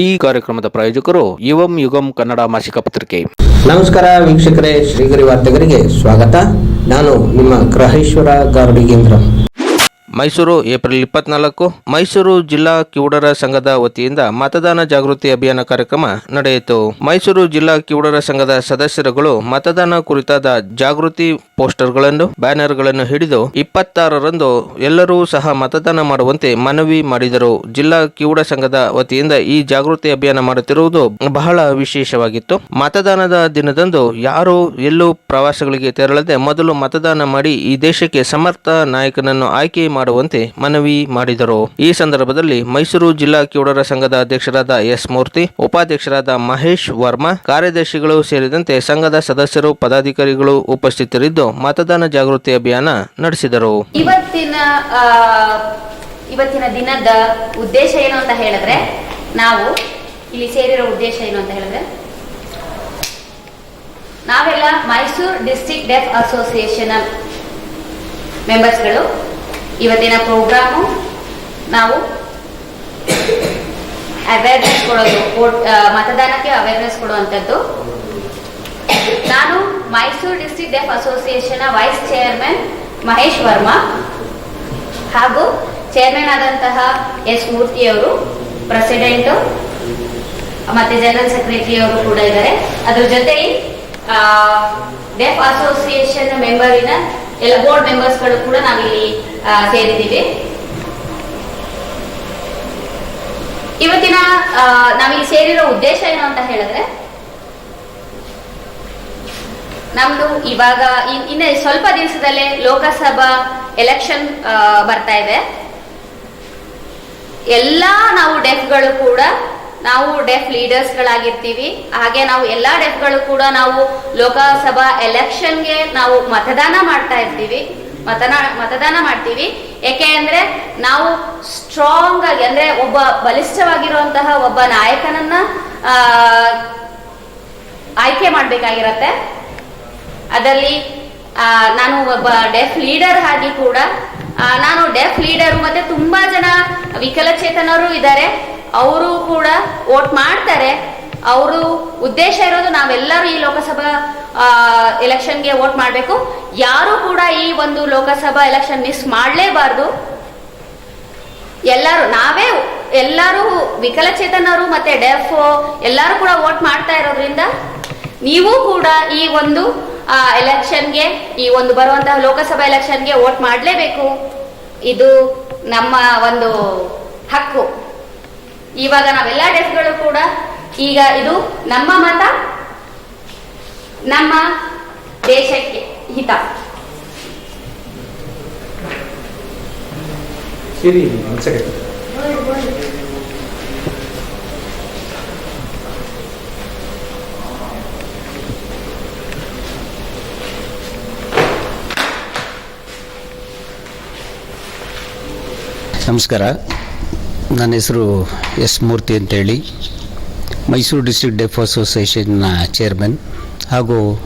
ಈ ಕಾರ್ಯಕ್ರಮದ ಪ್ರಾಯೋಜಕರು ಯುವಂ ಯುಗಂ ಕನ್ನಡ ಮಾಸಿಕ ಪತ್ರಿಕೆ. ನಮಸ್ಕಾರ ವೀಕ್ಷಕರೇ ಶ್ರೀಗರಿ ವಾರ್ತೆಗರಿಗೆ ಸ್ವಾಗತ. ನಾನು ನಿಮ್ಮ ಗ್ರಹೇಶ್ವರ ಗಾರ್ಡಿಗೇಂದ್ರ ಮೈಸೂರು ಏಪ್ರಿಲ್ ಇಪ್ಪತ್ನಾಲ್ಕು. ಮೈಸೂರು ಜಿಲ್ಲಾ ಕಿವುಡರ ಸಂಘದ ವತಿಯಿಂದ ಮತದಾನ ಜಾಗೃತಿ ಅಭಿಯಾನ ಕಾರ್ಯಕ್ರಮ ನಡೆಯಿತು. ಮೈಸೂರು ಜಿಲ್ಲಾ ಕಿವುಡರ ಸಂಘದ ಸದಸ್ಯರುಗಳು ಮತದಾನ ಕುರಿತಾದ ಜಾಗೃತಿ ಪೋಸ್ಟರ್ಗಳನ್ನು ಬ್ಯಾನರ್ಗಳನ್ನು ಹಿಡಿದು ಇಪ್ಪತ್ತಾರರಂದು ಎಲ್ಲರೂ ಸಹ ಮತದಾನ ಮಾಡುವಂತೆ ಮನವಿ ಮಾಡಿದರು. ಜಿಲ್ಲಾ ಕಿವುಡ ಸಂಘದ ವತಿಯಿಂದ ಈ ಜಾಗೃತಿ ಅಭಿಯಾನ ಮಾಡುತ್ತಿರುವುದು ಬಹಳ ವಿಶೇಷವಾಗಿತ್ತು. ಮತದಾನದ ದಿನದಂದು ಯಾರು ಎಲ್ಲೂ ಪ್ರವಾಸಗಳಿಗೆ ತೆರಳದೆ ಮೊದಲು ಮತದಾನ ಮಾಡಿ ಈ ದೇಶಕ್ಕೆ ಸಮರ್ಥ ನಾಯಕನನ್ನು ಆಯ್ಕೆ ಮಾಡುವಂತೆ ಮನವಿ ಮಾಡಿದರು. ಈ ಸಂದರ್ಭದಲ್ಲಿ ಮೈಸೂರು ಜಿಲ್ಲಾ ಕಿವುಡರ ಸಂಘದ ಅಧ್ಯಕ್ಷರಾದ ಎಸ್ ಮೂರ್ತಿ, ಉಪಾಧ್ಯಕ್ಷರಾದ ಮಹೇಶ್ ವರ್ಮಾ, ಕಾರ್ಯದರ್ಶಿಗಳು ಸೇರಿದಂತೆ ಸಂಘದ ಸದಸ್ಯರು, ಪದಾಧಿಕಾರಿಗಳು ಉಪಸ್ಥಿತರಿದ್ದು ಮತದಾನ ಜಾಗೃತಿ ಅಭಿಯಾನ ನಡೆಸಿದರು. ಇವತ್ತಿನ ಇವತ್ತಿನ ದಿನದ ಉದ್ದೇಶ ಏನು ಅಂತ ಹೇಳಿದ್ರೆ, ನಾವು ಇಲ್ಲಿ ಸೇರಿರೋ ಉದ್ದೇಶ ಏನು ಅಂತ ಹೇಳಿದ್ರೆ, ನಾವೆಲ್ಲ ಮೈಸೂರು ಡಿಸ್ಟ್ರಿಕ್ಟ್ ಡೆಫ್ ಅಸೋಸಿಯೇಷನ್ ಮೆಂಬರ್ಸ್ಗಳು. ಇವತ್ತಿನ ಪ್ರೋಗ್ರಾಮ್ ನಾವು ಅವೇರ್ನೆಸ್ ಕೊಡೋದು ಮತದಾನಕ್ಕೆ ಅವೇರ್ನೆಸ್ ಕೊಡುವಂಥದ್ದು. ನಾನು Mysuru district deaf association vice chairman Mahesh Varma ಹಾಗೂ ಚೇರ್ಮನ್ ಆದಂತಹ ಎಸ್ ಮೂರ್ತಿ ಅವರು, ಪ್ರೆಸಿಡೆಂಟ್, ಮತ್ತೆ ಜನರಲ್ ಸೆಕ್ರೆಟರಿ ಅವರು ಕೂಡ ಇದ್ದಾರೆ. ಅದ್ರ ಜೊತೆಗೆ ಡೆಫ್ ಅಸೋಸಿಯೇಷನ್ ಮೆಂಬರಿನ ಎಲ್ಲ ಬೋರ್ಡ್ ಮೆಂಬರ್ಸ್ಗಳು ಕೂಡ ನಾವಿಲ್ಲಿ ಸೇರಿದ್ದೀವಿ. ಇವತ್ತಿನ ನಾವಿಲ್ಲಿ ಸೇರಿರೋ ಉದ್ದೇಶ ಏನು ಅಂತ ಹೇಳಿದ್ರೆ ನಮ್ದು ಇವಾಗ ಇನ್ನ ಸ್ವಲ್ಪ ದಿವಸದಲ್ಲೇ ಲೋಕಸಭಾ ಎಲೆಕ್ಷನ್ ಬರ್ತಾ ಇದೆ. ಎಲ್ಲ ನಾವು ಡೆಫ್ಗಳು ಕೂಡ ನಾವು ಡೆಫ್ ಲೀಡರ್ಸ್ ಗಳಾಗಿರ್ತೀವಿ ಹಾಗೆ ನಾವು ಎಲ್ಲ ಡೆಫ್ಗಳು ಕೂಡ ನಾವು ಲೋಕಸಭಾ ಎಲೆಕ್ಷನ್ಗೆ ನಾವು ಮತದಾನ ಮಾಡ್ತಾ ಇರ್ತೀವಿ. ಮತದಾನ ಮಾಡ್ತೀವಿ. ಯಾಕೆ ಅಂದ್ರೆ ನಾವು ಸ್ಟ್ರಾಂಗ್ ಆಗಿ ಅಂದ್ರೆ ಒಬ್ಬ ಬಲಿಷ್ಠವಾಗಿರುವಂತಹ ಒಬ್ಬ ನಾಯಕನನ್ನ ಆಯ್ಕೆ ಮಾಡ್ಬೇಕಾಗಿರತ್ತೆ. ಅದರಲ್ಲಿ ನಾನು ಒಬ್ಬ ಡೆಫ್ ಲೀಡರ್ ಆಗಿ ಕೂಡ ನಾನು ಡೆಫ್ ಲೀಡರ್ ಮತ್ತೆ ತುಂಬಾ ಜನ ವಿಕಲಚೇತನರು ಇದ್ದಾರೆ. ಅವರು ಕೂಡ ವೋಟ್ ಮಾಡ್ತಾರೆ. ಅವರು ಉದ್ದೇಶ ಇರೋದು ನಾವೆಲ್ಲರೂ ಈ ಲೋಕಸಭಾ ಎಲೆಕ್ಷನ್ಗೆ ವೋಟ್ ಮಾಡಬೇಕು. ಯಾರು ಕೂಡ ಈ ಒಂದು ಲೋಕಸಭಾ ಎಲೆಕ್ಷನ್ ಮಿಸ್ ಮಾಡಲೇಬಾರ್ದು. ಎಲ್ಲರೂ, ನಾವೇ ಎಲ್ಲರೂ ವಿಕಲಚೇತನರು ಮತ್ತೆ ಡೆಫ್ ಎಲ್ಲರೂ ಕೂಡ ವೋಟ್ ಮಾಡ್ತಾ ಇರೋದ್ರಿಂದ, ನೀವು ಕೂಡ ಈ ಒಂದು ಎಲೆಕ್ಷನ್ಗೆ ಈ ಒಂದು ಬರುವಂತಹ ಲೋಕಸಭಾ ಎಲೆಕ್ಷನ್ಗೆ ವೋಟ್ ಮಾಡಲೇಬೇಕು. ಇದು ನಮ್ಮ ಒಂದು ಹಕ್ಕು. ಇವಾಗ ನಾವೆಲ್ಲ ಡೆಸ್ಗಳು ಕೂಡ ಈಗ ಇದು ನಮ್ಮ ಮತ, ನಮ್ಮ ದೇಶಕ್ಕೆ ಹಿತ. ಇರಿ ಒಂದು ಸೆಕೆಂಡ್ ನಮಸ್ಕಾರ. ನನ್ನ ಹೆಸರು ಎಸ್ ಮೂರ್ತಿ ಅಂತೇಳಿ. ಮೈಸೂರು ಡಿಸ್ಟ್ರಿಕ್ಟ್ ಡೆಫ್ ಅಸೋಸಿಯೇಷನ್ನ ಚೇರ್ಮನ್ ಹಾಗೂ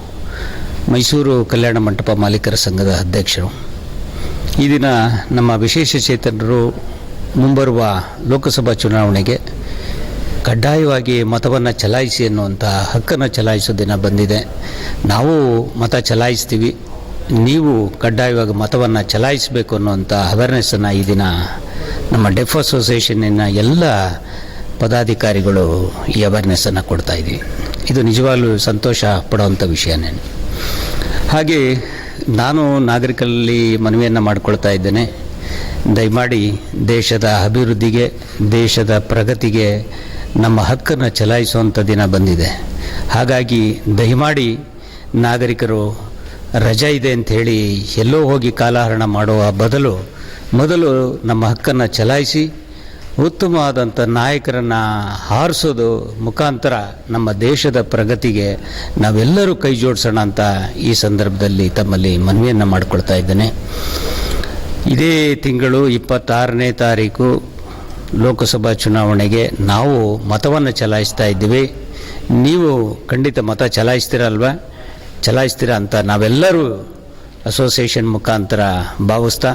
ಮೈಸೂರು ಕಲ್ಯಾಣ ಮಂಟಪ ಮಾಲೀಕರ ಸಂಘದ ಅಧ್ಯಕ್ಷರು. ಈ ದಿನ ನಮ್ಮ ವಿಶೇಷ ಚೇತನರು ಮುಂಬರುವ ಲೋಕಸಭಾ ಚುನಾವಣೆಗೆ ಕಡ್ಡಾಯವಾಗಿ ಮತವನ್ನು ಚಲಾಯಿಸಿ ಅನ್ನುವಂಥ ಹಕ್ಕನ್ನು ಚಲಾಯಿಸೋ ದಿನ ಬಂದಿದೆ. ನಾವು ಮತ ಚಲಾಯಿಸ್ತೀವಿ. ನೀವು ಕಡ್ಡಾಯವಾಗಿ ಮತವನ್ನು ಚಲಾಯಿಸಬೇಕು ಅನ್ನುವಂಥ ಅವೇರ್ನೆಸ್ಸನ್ನು ಈ ದಿನ ನಮ್ಮ ಡೆಫ್ ಅಸೋಸಿಯೇಷನ್ನ ಎಲ್ಲ ಪದಾಧಿಕಾರಿಗಳು ಈ ಅವೇರ್ನೆಸ್ಸನ್ನು ಕೊಡ್ತಾ ಇದ್ದೀವಿ ಇದು ನಿಜವಾಗ್ಲೂ ಸಂತೋಷ ಪಡುವಂಥ ವಿಷಯನೇ ಹಾಗೆ ನಾನು ನಾಗರಿಕರಲ್ಲಿ ಮನವಿಯನ್ನು ಮಾಡಿಕೊಳ್ತಾ ಇದ್ದೇನೆ. ದಯಮಾಡಿ ದೇಶದ ಅಭಿವೃದ್ಧಿಗೆ, ದೇಶದ ಪ್ರಗತಿಗೆ ನಮ್ಮ ಹಕ್ಕನ್ನು ಚಲಾಯಿಸುವಂಥ ದಿನ ಬಂದಿದೆ. ಹಾಗಾಗಿ ದಯಮಾಡಿ ನಾಗರಿಕರು ರಜೆ ಇದೆ ಅಂತ ಹೇಳಿ ಎಲ್ಲೋ ಹೋಗಿ ಕಾಲಹರಣ ಮಾಡುವ ಬದಲು ಮೊದಲು ನಮ್ಮ ಹಕ್ಕನ್ನು ಚಲಾಯಿಸಿ ಉತ್ತಮವಾದಂಥ ನಾಯಕರನ್ನು ಹಾರಿಸೋದು ಮುಖಾಂತರ ನಮ್ಮ ದೇಶದ ಪ್ರಗತಿಗೆ ನಾವೆಲ್ಲರೂ ಕೈ ಜೋಡಿಸೋಣ ಅಂತ ಈ ಸಂದರ್ಭದಲ್ಲಿ ತಮ್ಮಲ್ಲಿ ಮನವಿಯನ್ನು ಮಾಡಿಕೊಳ್ತಾ ಇದ್ದೇನೆ. ಇದೇ ತಿಂಗಳು ಇಪ್ಪತ್ತಾರನೇ ತಾರೀಕು ಲೋಕಸಭಾ ಚುನಾವಣೆಗೆ ನಾವು ಮತವನ್ನು ಚಲಾಯಿಸ್ತಾ ಇದ್ದೀವಿ. ನೀವು ಖಂಡಿತ ಮತ ಚಲಾಯಿಸ್ತೀರಲ್ವಾ? ಚಲಾಯಿಸ್ತೀರಾ ಅಂತ ನಾವೆಲ್ಲರೂ ಅಸೋಸಿಯೇಷನ್ ಮುಖಾಂತರ ಭಾವಿಸ್ತಾ